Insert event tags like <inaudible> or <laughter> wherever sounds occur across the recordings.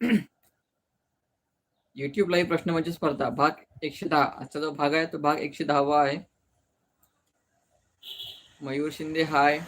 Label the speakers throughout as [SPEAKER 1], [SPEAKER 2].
[SPEAKER 1] <clears throat> YouTube live प्रश्न म्हणजे स्पर्धा. भाग एकशे दहा. आजचा जो भाग आहे तो भाग एकशे दहावा आहे. मयूर शिंदे हाय.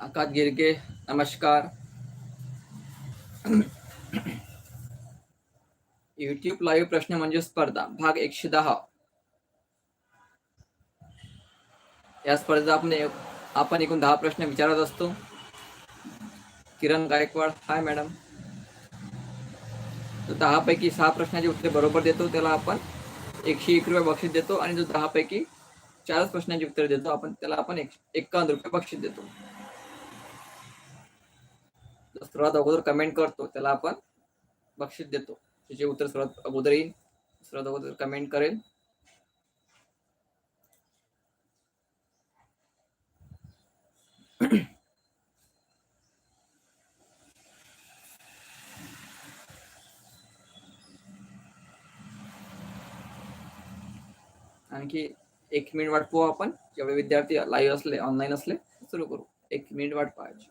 [SPEAKER 1] आकाश गिरगे नमस्कार. <clears throat> युट्यूब लाईव्ह प्रश्न म्हणजे स्पर्धा. भाग एकशे दहा. या स्पर्धेत आपण आपण एकूण दहा प्रश्न विचारत असतो. Kiran Gaikwad hi madam. जो दहापैकी सहा प्रश्नाची उत्तरे बरोबर देतो त्याला आपण एकशे एक रुपये बक्षीस देतो आणि जो दहापैकी चारच प्रश्नांची उत्तरे देतो आपण त्याला आपण एक एकावन्न रुपये बक्षीस देतो. जो सर्वात अगोदर कमेंट करतो त्याला आपण बक्षीस देतो. त्याचे उत्तर सर्वात अगोदर येईल. सर्वात अगोदर कमेंट करेल. आणखी एक मिनिट वाट पाहू आपण. जेवढे विद्यार्थी लाईव्ह असले ऑनलाईन असले सुरू करू. एक मिनिट वाट पाहायची.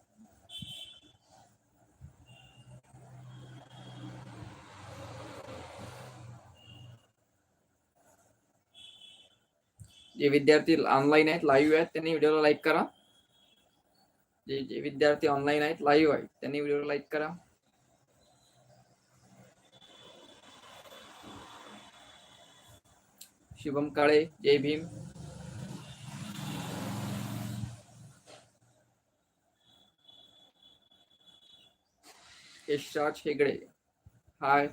[SPEAKER 1] जे विद्यार्थी ऑनलाईन आहेत लाईव्ह आहेत त्यांनी व्हिडिओला लाईक करा. जे जे विद्यार्थी ऑनलाईन आहेत लाईव्ह आहेत त्यांनी व्हिडिओला लाईक करा. शुभम काळे जय भीम. यशराज हेगडे हाय.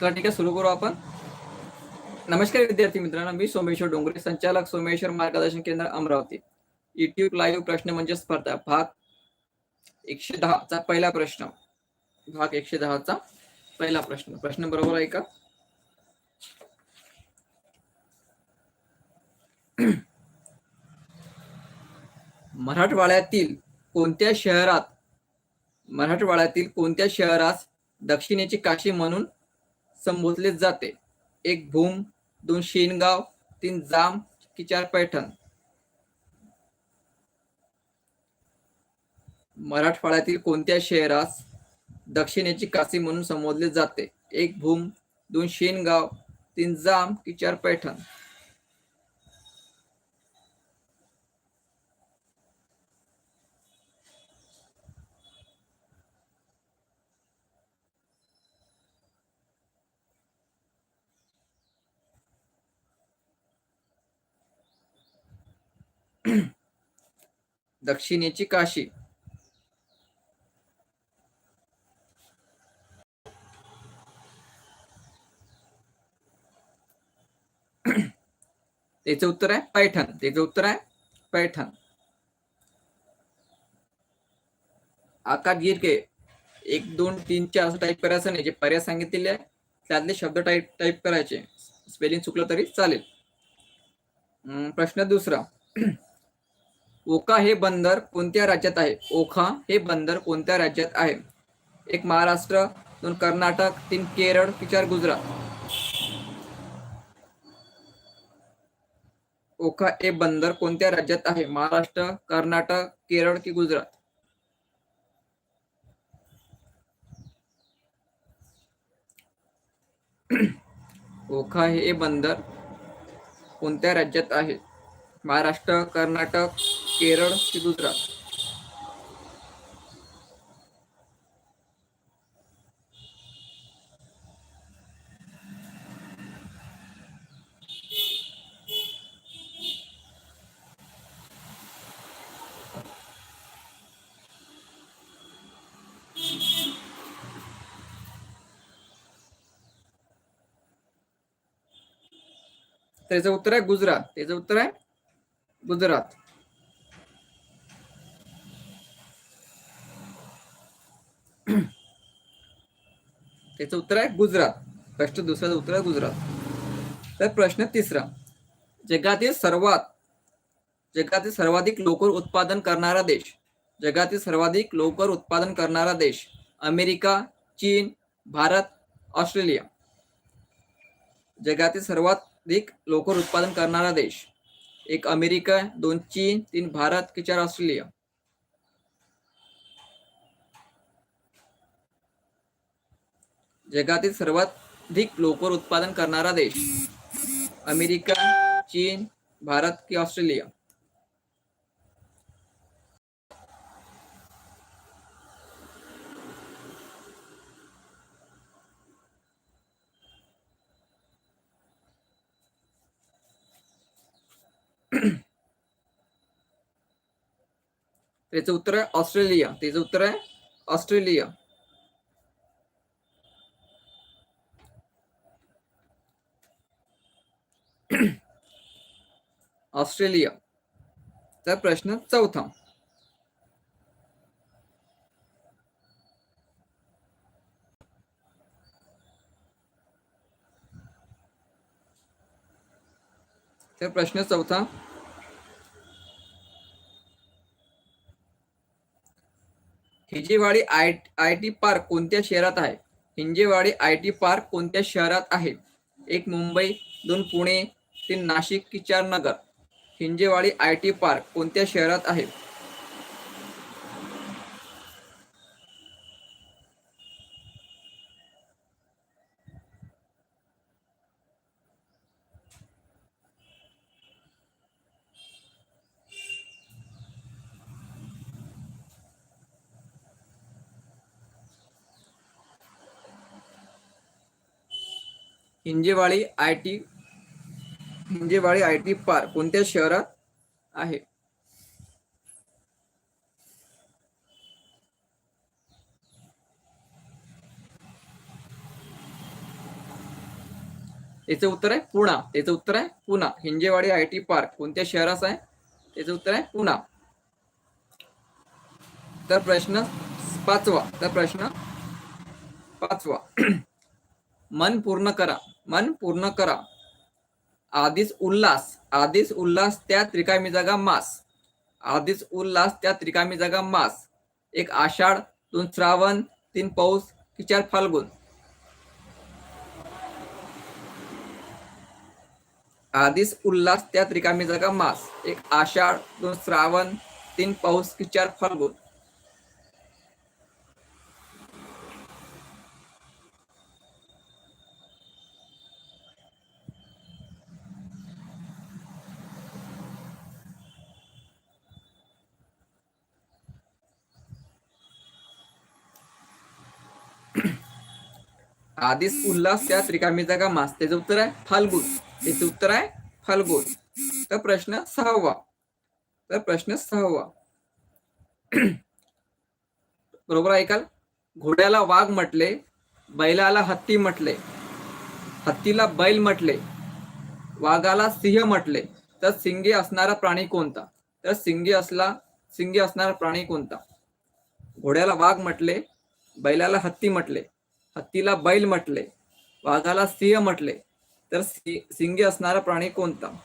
[SPEAKER 1] तर ठीक आहे सुरू करू आपण. नमस्कार विद्यार्थी मित्रांनो मी सोमेश्वर डोंगरे संचालक सोमेश्वर मार्गदर्शन केंद्र अमरावती. युट्यूब लाईव्ह प्रश्न म्हणजे स्पर्धा भाग एकशे दहाचा पहिला प्रश्न. भाग एकशे दहाचा पहिला प्रश्न. प्रश्न बरोबर आहे का? मराठवाड्यातील कोणत्या शहरात मराठवाड्यातील कोणत्या शहरास दक्षिणेची काशी म्हणून संबोधले जाते? एक भूम दोन शेनगाव तीन जाम की चार पैठण. मराठवाड्यातील कोणत्या शहरास दक्षिणेची काशी म्हणून संबोधले जाते? एक भूम दोन शेनगाव तीन जाम की चार पैठण. दक्षिणेची काशी. त्याचं उत्तर आहे पैठण. त्याचं उत्तर आहे पैठण. आकाश गिरके एक दोन तीन चार असं टाईप करायचं नाही. जे पर्याय सांगितलेले आहे त्यातले शब्द टाईप टाईप करायचे. स्पेलिंग चुकलं तरी चालेल. प्रश्न दुसरा. ओखा हे बंदर कोणत्या राज्यात आहे? ओखा हे बंदर कोणत्या राज्यात आहे? एक महाराष्ट्र दोन कर्नाटक तीन केरळ विचार चार गुजरात. ओखा हे बंदर कोणत्या राज्यात आहे? महाराष्ट्र कर्नाटक केरळ की गुजरात? ओखा हे बंदर कोणत्या राज्यात आहे? महाराष्ट्र कर्नाटक केरळ की गुजरात? त्याचं उत्तर आहे गुजरात. त्याचं उत्तर आहे गुजरात. त्याचं उत्तर आहे गुजरात. प्रश्न दुसऱ्याचं उत्तर आहे गुजरात. तर प्रश्न तिसरा. जगातील सर्वात जगातील सर्वाधिक लोकर उत्पादन करणारा देश जगातील सर्वाधिक लोकर उत्पादन करणारा देश अमेरिका चीन भारत ऑस्ट्रेलिया. जगातील सर्वाधिक लोकर उत्पादन करणारा देश. एक अमेरिका दोन चीन तीन भारत की चार ऑस्ट्रेलिया. जगातील सर्वाधिक लोकर उत्पादन करणारा देश. अमेरिका चीन भारत की ऑस्ट्रेलिया. त्याचं उत्तर आहे ऑस्ट्रेलिया. त्याचं उत्तर आहे ऑस्ट्रेलिया. ऑस्ट्रेलिया. तर प्रश्न चौथा. तर प्रश्न चौथा. Hinjewadi I I T park कोणत्या शहरात आहे? हिंजेवाडी आय टी पार्क कोणत्या शहरात आहे? एक मुंबई दोन पुणे तीन नाशिक की चार Nagar. Hinjewadi I T park कोणत्या शहरात आहे? Hinjewadi I T Hinjewadi I T park कोणत्या शहरात आहे? याचं उत्तर आहे पुणा. त्याचं उत्तर आहे Poona. Hinjewadi I T park कोणत्या शहरात आहे? त्याचं उत्तर आहे पुणा. तर प्रश्न पाचवा. तर प्रश्न पाचवा. <clears throat> मन पूर्ण करा. मन पूर्ण करा. आधीच उल्हास आधीच उल्हास त्या त्रिकामी जागा मास. आधीच उल्हास त्या त्रिकामी जागा मास. एक आषाढ दोन श्रावण तीन पाऊस की चार फाल्गुन. आधीच उल्हास त्या त्रिकामी जागा मास. एक आषाढ दोन श्रावण तीन पाऊस की चार फाल्गुन. <clears throat> आधीच उल्हास त्या त्रिकामी जागा मास त्याचं उत्तर आहे? फाल्गुन. त्याचं उत्तर आहे फाल्गुन. तर प्रश्न सहावा. तर प्रश्न सहावा. <clears throat> बरोबर ऐकाल घोड्याला वाघ म्हटले बैलाला हत्ती म्हटले. हत्तीला बैल म्हटले. वाघाला सिंह म्हटले. तर सिंगी असणारा प्राणी कोणता? तर सिंगी असला सिंगी असणारा प्राणी कोणता? घोड्याला वाघ म्हटले बैलाला हत्ती म्हटले. हत्तीला बैल म्हटले. वाघाला सिंह म्हटले. तर सिंगे सिंगी असणारा प्राणी कोणता?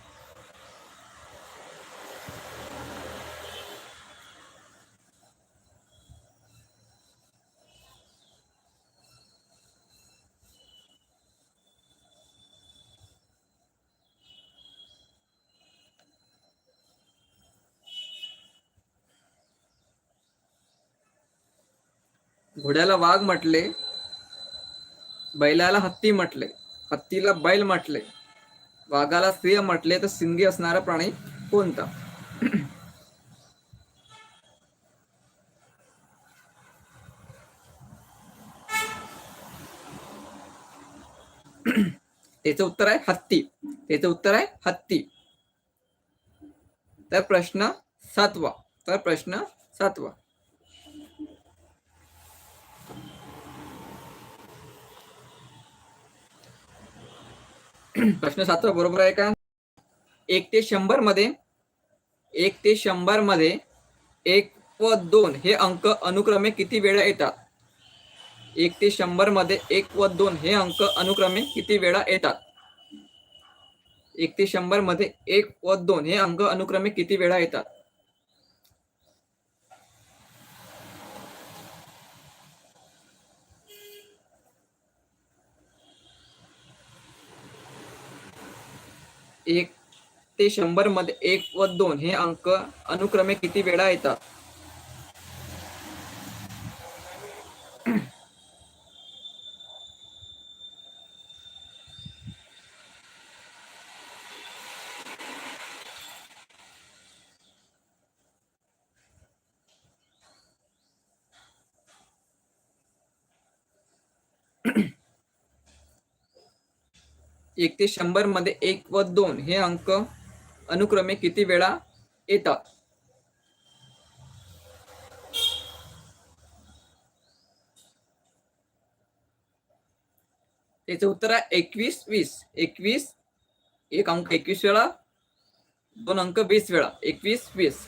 [SPEAKER 1] घोड्याला वाघ म्हटले बैलाला हत्ती म्हटले हत्तीला बैल म्हटले वाघाला स्त्रिय म्हटले तर सिंगी असणारा प्राणी कोणता? त्याचं उत्तर आहे हत्ती. त्याचं उत्तर आहे हत्ती. तर प्रश्न सातवा. तर प्रश्न सातवा. प्रश्न सातवा बरोबर आहे का? एक ते शंभरमध्ये एक ते शंभरमध्ये एक व दोन हे अंक अनुक्रमे किती वेळा येतात? एक ते शंभरमध्ये एक व दोन हे अंक अनुक्रमे किती वेळा येतात? एक ते शंभरमध्ये एक व दोन हे अंक अनुक्रमे किती वेळा येतात? एक ते शंभरमध्ये एक व दोन हे अंक अनुक्रमे किती वेळा येतात? एक ते शंभरमध्ये एक व दोन हे अंक अनुक्रमे किती वेळा येतात? त्याचं उत्तर आहे एकवीस वीस. एकवीस एक अंक एकवीस वेळा दोन अंक वीस वेळा. एकवीस वीस.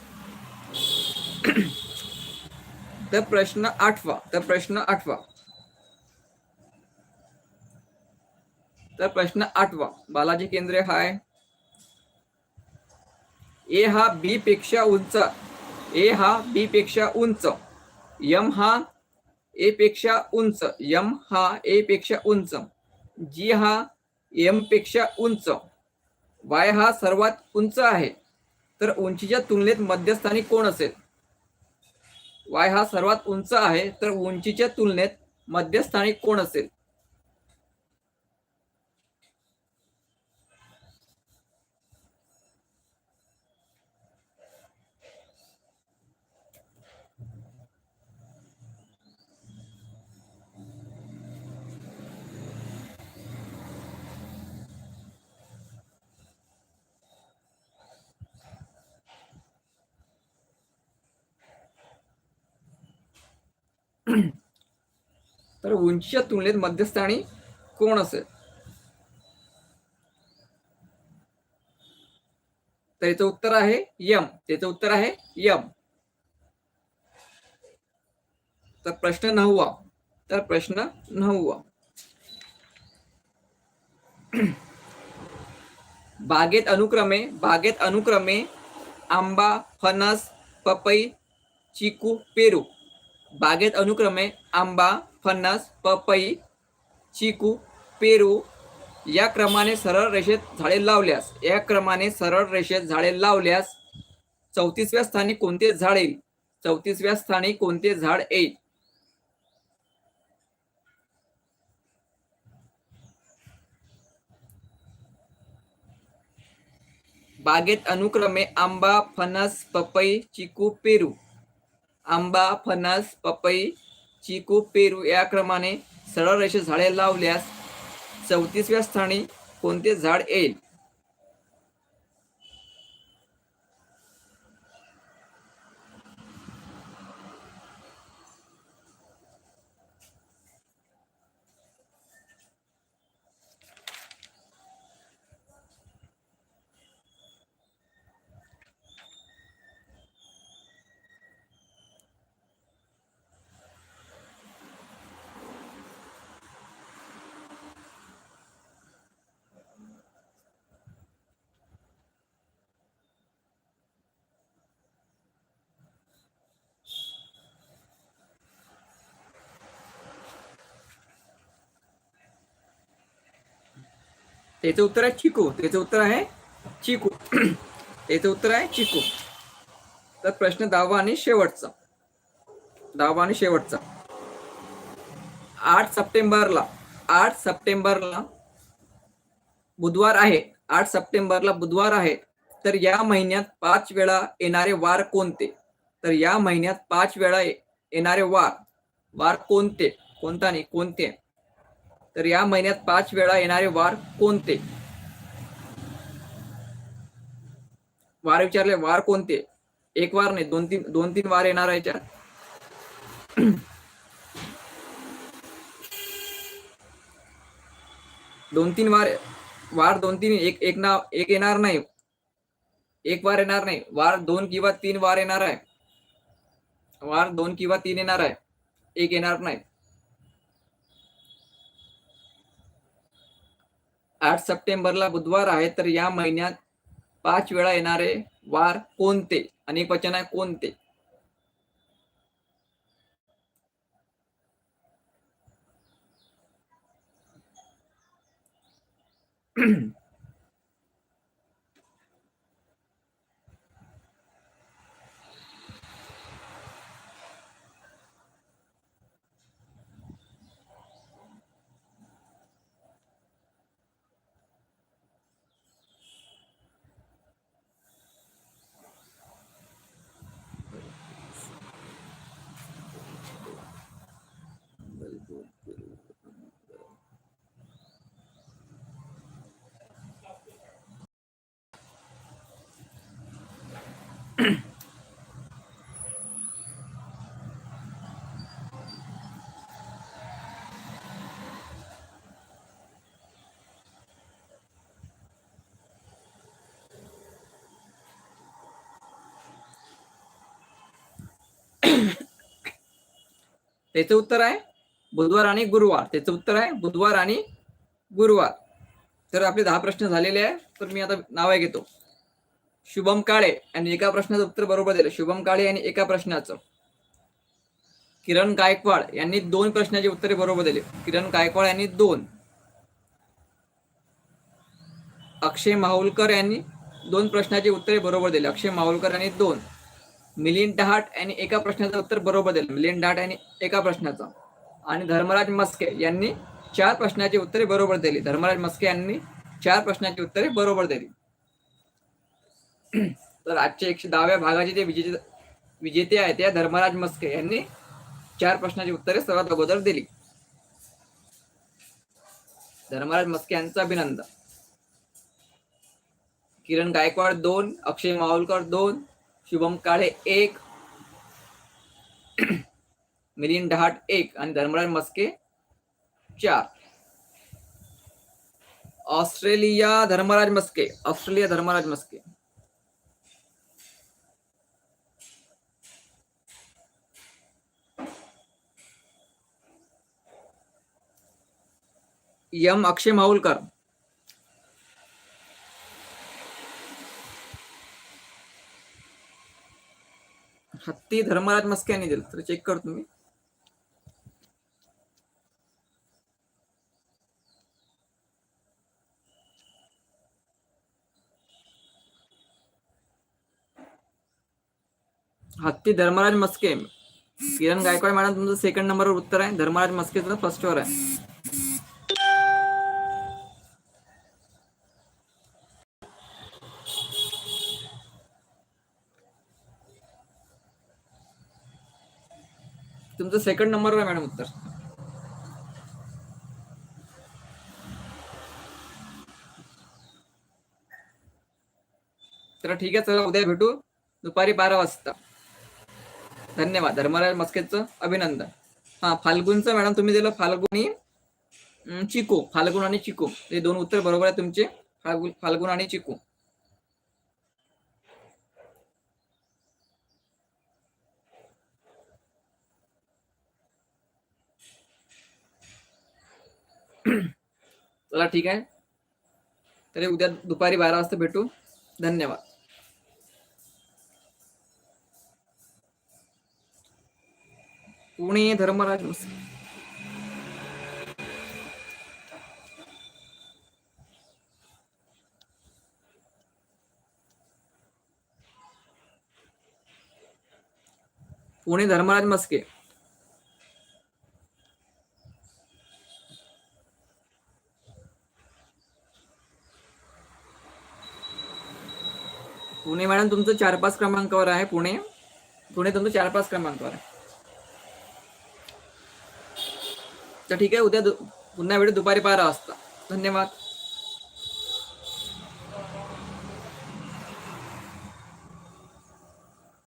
[SPEAKER 1] तर प्रश्न आठवा. तर प्रश्न आठवा. तर प्रश्न आठवा. बालाजी केंद्रे हाय. ए हा बी पेक्षा उंच. ए हा बी पेक्षा उंच. यम हा ए पेक्षा उंच. यम हा ए पेक्षा उंच. जी हा एमपेक्षा उंच. वाय हा सर्वात उंच आहे. तर उंचीच्या तुलनेत मध्यस्थानी कोण असेल? वाय हा सर्वात उंच आहे. तर उंचीच्या तुलनेत मध्यस्थानी कोण असेल? तर उंचीच्या तुलनेत मध्यस्थानी कोण असेल? तर याचं उत्तर आहे यम. त्याचं उत्तर आहे यम. तर प्रश्न नववा. तर प्रश्न नववा. <clears throat> बागेत अनुक्रमे बागेत अनुक्रमे आंबा फणस पपई चिकू पेरू. बागेत अनुक्रमे आंबा फणस पपई चिकू पेरू या क्रमाने सरळ रेषेत झाडे लावल्यास या क्रमाने सरळ रेषेत झाडे लावल्यास चौतीसव्या स्थानी कोणते झाड येईल? चौतीसव्या स्थानी कोणते झाड येईल? बागेत अनुक्रमे आंबा फणस पपई चिकू पेरू. आंबा फणस पपई चिकू पेरू या क्रमाने सरळ रेषे झाडे लावल्यास चौतीसव्या स्थानी कोणते झाड येईल? त्याचं उत्तर आहे चिकू. त्याचं उत्तर आहे चिकू. <clears throat> त्याचं उत्तर आहे चिकू. तर प्रश्न दहावा आणि शेवटचा. दहावा आणि शेवटचा. आठ सप्टेंबरला आठ सप्टेंबरला बुधवार आहे. आठ सप्टेंबरला बुधवार आहे. तर या महिन्यात पाच वेळा येणारे वार कोणते? तर या महिन्यात पाच वेळा ये- येणारे वार. वार कोणते? कोणता नाही कोणते? तर या महिन्यात पाच वेळा येणारे वार कोणते? वार विचारले वार कोणते? एक वार नाही दोन तीन दोन तीन वार येणार आहे याच्यात. दोन तीन वार वार दोन तीन एक एक नाव एक येणार नाही. एक वार येणार नाही. वार दोन किंवा तीन वार येणार आहे. वार दोन किंवा तीन येणार आहे. एक येणार नाही. आठ सप्टेंबरला बुधवार आहे तर या महिन्यात पाच वेळा येणारे वार कोणते? अनेक वचन आहे कोणते? त्याचं उत्तर आहे बुधवार आणि गुरुवार. त्याचं उत्तर आहे बुधवार आणि गुरुवार. तर आपले दहा प्रश्न झालेले आहे. तर मी आता नावे घेतो. शुभम काळे यांनी एका प्रश्नाचं उत्तर बरोबर दिलं. शुभम काळे यांनी एका प्रश्नाचं. किरण गायकवाड यांनी दोन प्रश्नाचे उत्तरे बरोबर दिले. किरण गायकवाड यांनी दोन. अक्षय माहुलकर यांनी दोन प्रश्नाचे उत्तरे बरोबर दिले. अक्षय माहुलकर यांनी दोन. मिलिंद डहाट यांनी एका प्रश्नाचं उत्तर बरोबर दिलं. मिलिंद डहाट यांनी एका प्रश्नाचं. आणि धर्मराज मस्के यांनी चार प्रश्नाची उत्तरे बरोबर दिली. धर्मराज मस्के यांनी चार प्रश्नाची उत्तरे बरोबर दिली. तर आजच्या एकशे दहाव्या भागाचे जे विजेते विजेते आहेत त्या धर्मराज मस्के यांनी चार प्रश्नाची उत्तरे सर्वात अगोदर दिली. धर्मराज मस्के यांचं अभिनंदन. किरण गायकवाड दोन अक्षय माहुलकर दोन शुभम काळे एक मिलिंद डहाट एक आणि धर्मराज मस्के चार. Australia Dharmaraj Maske Australia Dharmaraj Maske. M Akshay Mahulkar हत्ती धर्मराज मस्के यांनी दिलं. तर चेक कर तुम्ही. हत्ती धर्मराज मस्के. किरण गायकवाड मॅडम तुमचं सेकंड नंबरवर उत्तर आहे. धर्मराज मस्केचं फर्स्ट वर आहे. तुमचं सेकंड नंबरवर आहे मॅडम उत्तर. तर ठीक आहे चला उद्या भेटू. दुपारी बारा वाजता. धन्यवाद. धर्मराज मस्केचं अभिनंदन. हा फाल्गुनचं मॅडम तुम्ही दिलं फाल्गुनी चिको चिकू. फाल्गुन आणि चिकू. हे दोन उत्तर बरोबर आहे तुमचे. फाल्गुन फाल्गुन आणि चिकू. <clears throat> चला ठीक आहे तरी उद्या दुपारी बारा वाजता भेटू। धन्यवाद। पुणे धर्मराज पुणे धर्मराज मस्के पुणे तुमचं चार पाच क्रमांकावर आहे पुणे. पुणे तुमचं चार पाच क्रमांकावर आहे. तर ठीक आहे उद्या पुन्हा वेळ दुपारी बारा वाजता. धन्यवाद.